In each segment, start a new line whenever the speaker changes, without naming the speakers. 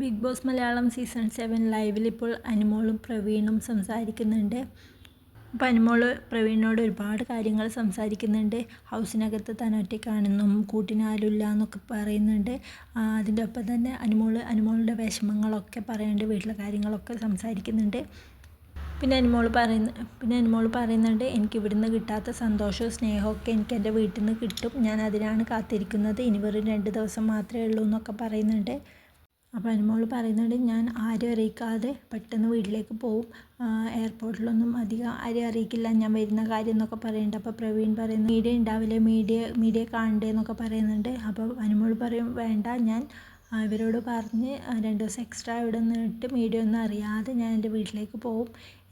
Big boss Malayalam season seven ലൈവിൽ ഇപ്പോൾ അനുമോളും പ്രവീണും സംസാരിക്കുന്നുണ്ട്. അപ്പോൾ അനുമോൾ പ്രവീണിനോട് ഒരുപാട് കാര്യങ്ങൾ സംസാരിക്കുന്നുണ്ട്. ഹൗസിനകത്ത് താൻ ഒറ്റയ്ക്കാണെന്നും കൂട്ടിനാരുമില്ല എന്നൊക്കെ പറയുന്നുണ്ട്. അതിന്റെ ഒപ്പം തന്നെ അനുമോൾ അനുമോളുടെ വിഷമങ്ങളൊക്കെ പറയുന്നുണ്ട് വീട്ടിലെ കാര്യങ്ങളൊക്കെ സംസാരിക്കുന്നുണ്ട്. പിന്നെ അനുമോൾ പറയുന്ന പിന്നെ അനുമോൾ പറയുന്നുണ്ട് എനിക്ക് ഇവിടുന്ന് കിട്ടാത്ത സന്തോഷവും സ്നേഹമൊക്കെ എനിക്ക് എന്റെ വീട്ടിൽ നിന്ന് കിട്ടും. ഞാൻ അതിനാണ് കാത്തിരിക്കുന്നത്. ഇനി വെറും രണ്ട് ദിവസം മാത്രമേ ഉള്ളൂ എന്നൊക്കെ പറയുന്നുണ്ട്. അപ്പോൾ അനുമോൾ പറയുന്നുണ്ട് ഞാൻ ആരും അറിയിക്കാതെ പെട്ടെന്ന് വീട്ടിലേക്ക് പോവും. എയർപോർട്ടിലൊന്നും അധികം ആരും അറിയിക്കില്ല. ഞാൻ വരുന്ന കാര്യം എന്നൊക്കെ പറയുന്നുണ്ട്. അപ്പോൾ പ്രവീൺ പറയുന്നു മീഡിയ ഉണ്ടാവില്ലേ? മീഡിയ മീഡിയ കാണണ്ടേ? എന്നൊക്കെ പറയുന്നുണ്ട്. അപ്പോൾ അനുമോൾ പറയും വേണ്ട ഞാൻ ഇവരോട് പറഞ്ഞ് രണ്ട് ദിവസം എക്സ്ട്രാ ഇവിടെ നിന്നിട്ട് മീഡിയ ഒന്നും അറിയാതെ ഞാൻ എന്റെ വീട്ടിലേക്ക് പോവും.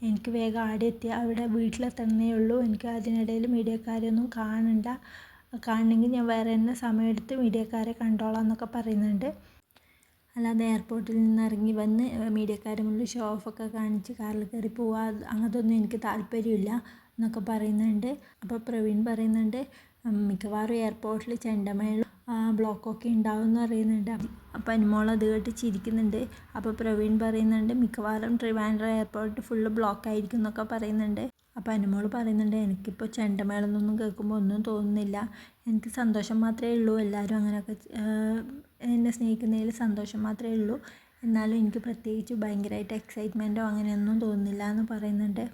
എനിക്ക് വേഗം ആടെ എത്തി അവിടെ വീട്ടിലെത്തണേ ഉള്ളൂ. എനിക്ക് അതിനിടയിൽ മീഡിയക്കാരെയൊന്നും കാണണ്ട. കാണണമെങ്കിൽ ഞാൻ വേറെ തന്നെ സമയമെടുത്ത് മീഡിയക്കാരെ കണ്ടോളാം എന്നൊക്കെ പറയുന്നുണ്ട്. അല്ലാതെ എയർപോർട്ടിൽ നിന്ന് ഇറങ്ങി വന്ന് മീഡിയക്കാരെ മുന്നിൽ ഷോ ഓഫൊക്കെ കാണിച്ച് കാറിൽ കയറി പോവാ അങ്ങനത്തൊന്നും എനിക്ക് താല്പര്യമില്ല എന്നൊക്കെ പറയുന്നുണ്ട്. അപ്പോൾ പ്രവീൺ പറയുന്നുണ്ട് മിക്കവാറും എയർപോർട്ടിൽ ചെണ്ടമേളം ബ്ലോക്കൊക്കെ ഉണ്ടാവും എന്ന് പറയുന്നുണ്ട്. അപ്പോൾ അനുമോൾ അത് കേട്ട് ചിരിക്കുന്നുണ്ട്. അപ്പോൾ പ്രവീൺ പറയുന്നുണ്ട് മിക്കവാറും ട്രിവാൻഡ്രം എയർപോർട്ട് ഫുള്ള് ബ്ലോക്ക് ആയിരിക്കും എന്നൊക്കെ പറയുന്നുണ്ട്. അപ്പോൾ അനുമോൾ പറയുന്നുണ്ട് എനിക്കിപ്പോൾ ചെണ്ടമേളം കേൾക്കുമ്പോൾ ഒന്നും തോന്നുന്നില്ല. എനിക്ക് സന്തോഷം മാത്രമേ ഉള്ളൂ എല്ലാവരും അങ്ങനെയൊക്കെ സ്നേഹിക്കുന്നതിൽ സന്തോഷം മാത്രമേ ഉള്ളൂ. എന്നാലും എനിക്ക് പ്രത്യേകിച്ച് ഭയങ്കരമായിട്ട് എക്സൈറ്റ്മെന്റോ അങ്ങനെയൊന്നും തോന്നുന്നില്ല എന്ന് പറയുന്നുണ്ട്.